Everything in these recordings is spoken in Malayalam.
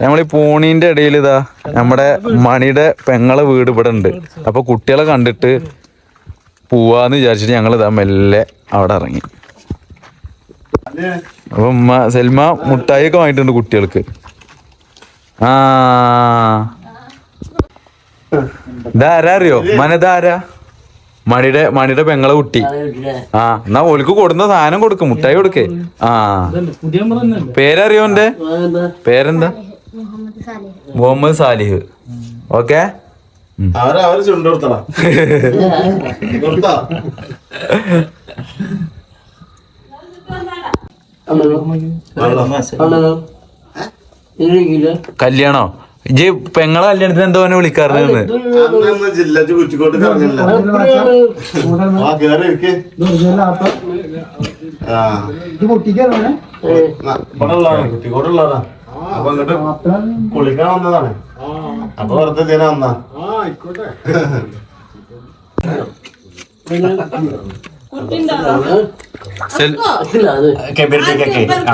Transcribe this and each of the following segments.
നമ്മളീ പോണീന്റെ ഇടയിൽ ഇതാ നമ്മുടെ മണിയുടെ പെങ്ങളെ വീട് ഇവിടെ ഉണ്ട്. അപ്പൊ കുട്ടികളെ കണ്ടിട്ട് പോവാന്ന് വിചാരിച്ചിട്ട് ഞങ്ങൾ ഇതാ മെല്ലെ അവിടെ ഇറങ്ങി. അപ്പൊ ഉമ്മ സെൽമ മുട്ടായി ഒക്കെ വാങ്ങിയിട്ടുണ്ട് കുട്ടികൾക്ക്. ആ. ഇതാരാ അറിയോ? മന ഇതാരാ മണിയുടെ മണിയുടെ പെങ്ങളെ കുട്ടി. ആ എന്നാ ഓലിക്ക് കൊടുന്ന സാധനം കൊടുക്ക് മുട്ടായി കൊടുക്കേ. ആ. പേരറിയോ എന്റെ പേരെന്താ? മുഹമ്മദ് സാലിഹ്. ഓക്കെ? കല്യാണോ? ഇജ് പെങ്ങളെ കല്യാണത്തിന് എന്തോ വിളിക്കാറുണ്ടെന്ന് അന്നൊന്ന് അപ്പൊ അങ്ങോട്ട് കുളിക്കാൻ വന്നതാണ് അപ്പൊ വെറുതെ ഇതിനെ വന്നാ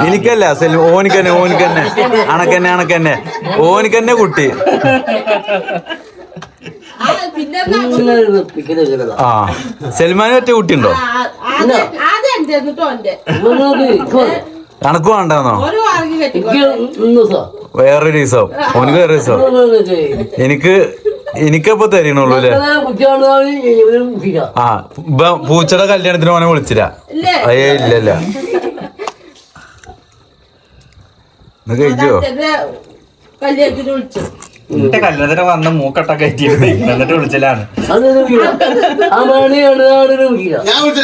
എനിക്കല്ല സെൽ ഓനിക്കന്നെ ഓനിക്കന്നെ അണക്കന്നെ അണക്കന്നെ ഓനിക്കന്നെ കുട്ടി ആ സൽമാന് പറ്റിയ കുട്ടിയുണ്ടോ അണക്ക് വേണ്ടെന്നോ? വേറൊരു ദിവസം. ഓനിക്ക് വേറെ ദിവസം. എനിക്ക് എനിക്കപ്പോ തരണുള്ളൂ അല്ലേ ആ ഇപ്പൊ പൂച്ചയുടെ കല്യാണത്തിന് ഓനെ വിളിച്ചില്ല അയ്യേ ഇല്ലല്ല കഴിച്ചോ കല്യാണത്തിന് വിളിച്ചു എന്റെ കല്ലതിനെ വന്ന് മൂക്കട്ട കയറ്റിയിട്ട് എന്നിട്ട് വിളിച്ചലാണ്. ഞാൻ വിളിച്ച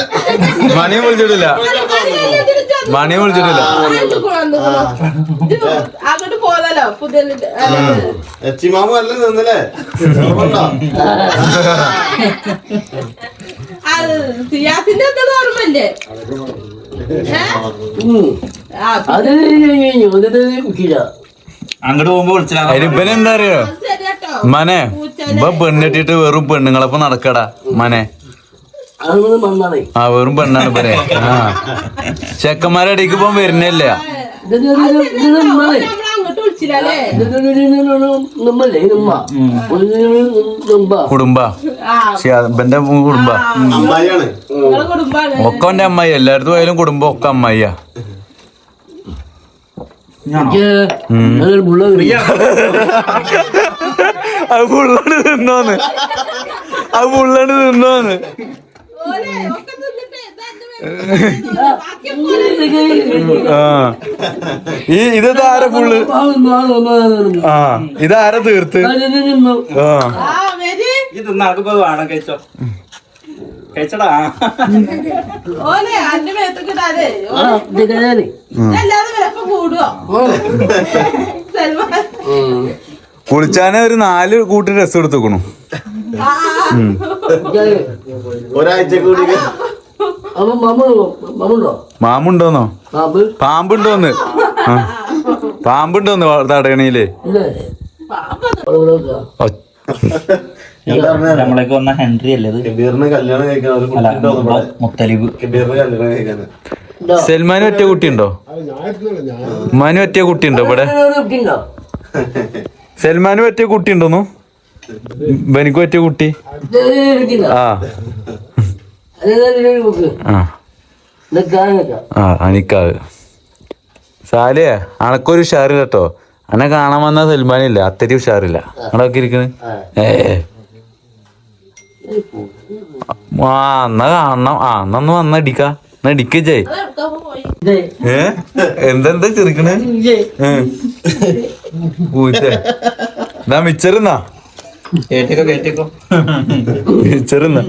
മണിയെ വിളിച്ചിട്ടില്ല. മണി വിളിച്ചിട്ടില്ല. അങ്ങോട്ട് പോകാലോ പുതിയ എച്ചിമാമ അല്ല നിന്നില്ലേ? സിയാസിന്റെ എന്താ ഓർമ്മല്ലേ ആ അങ്ങോട്ട് പോകുമ്പോ വിളിച്ചലാണ് എന്താ അറിയോ മനെ ഇപ്പൊ പെണ്ണിട്ടിട്ട് വെറും പെണ്ണുങ്ങളൊപ്പം നടക്കടാ മനെ ആ വെറും പെണ്ണാണ് പറയാ ആ ചെക്കന്മാരുടെ ഇടയ്ക്ക് ഇപ്പം വരുന്നില്ല വിളിച്ചില്ലേ കുടുംബ ആ ഇവന്റെ കുടുംബ ഒക്കെ എന്റെ അമ്മായി എല്ലായിടത്തും പോയാലും കുടുംബം ഒക്കെ അമ്മായിയാ അത് ഫുള്ളാണ് തിന്നോന്ന്. അത് ഫുള്ളാണ് തിന്നോന്ന്. ഈ ഇത് ആരെ ഫുള്ള് ആ ഇതാര തീർത്ത്? ആ ആ. വരി. ഇത് നടക്കുമ്പോ വേണം കഴിച്ചോ? കഴിച്ചടാ. അന്റെ മേത്തൊക്കെ ഇടാതെ. കുളിച്ചാനെ ഒരു നാല് കൂട്ടി ഡ്രസ് എടുത്തുക്കണു. ഒരാഴ്ച കൂടി മാമുണ്ടോന്നോ? പാമ്പുണ്ടോന്ന്. പാമ്പുണ്ടോന്ന് തടയണയിൽ നമ്മളൊക്കെ വന്ന ഹെൻറി അല്ലേ കല്യാണം കഴിക്കാൻ മുത്തലിബ്. കല്യാണം കഴിക്കാന് സൽമാന് ഒറ്റ കുട്ടിയുണ്ടോ? മനു ഒറ്റ കുട്ടിയുണ്ടോ ഇവിടെ? സൽമാന് പറ്റിയ കുട്ടിയുണ്ടോ ബനിക്കും പറ്റിയ കുട്ടി? ആ. ആ. അനിക്കാവ്. സാലേ അനക്കൊരു ഉഷാറില്ല കേട്ടോ അന്നെ കാണാൻ വന്ന സൽമാനില്ല അത്തരി ഉഷാറില്ല. അവിടെയൊക്കെ ഇരിക്കണ്? ഏ ആ എന്നാ കാണണം. ആ എന്നാ ഒന്ന് ഏ? എന്തെന്താ ചെറുക്കണേ എന്നാ മിച്ചറുന്നാ. കേട്ടിക്കോ കേട്ടിക്കോ. മിച്ചറുന്നാ.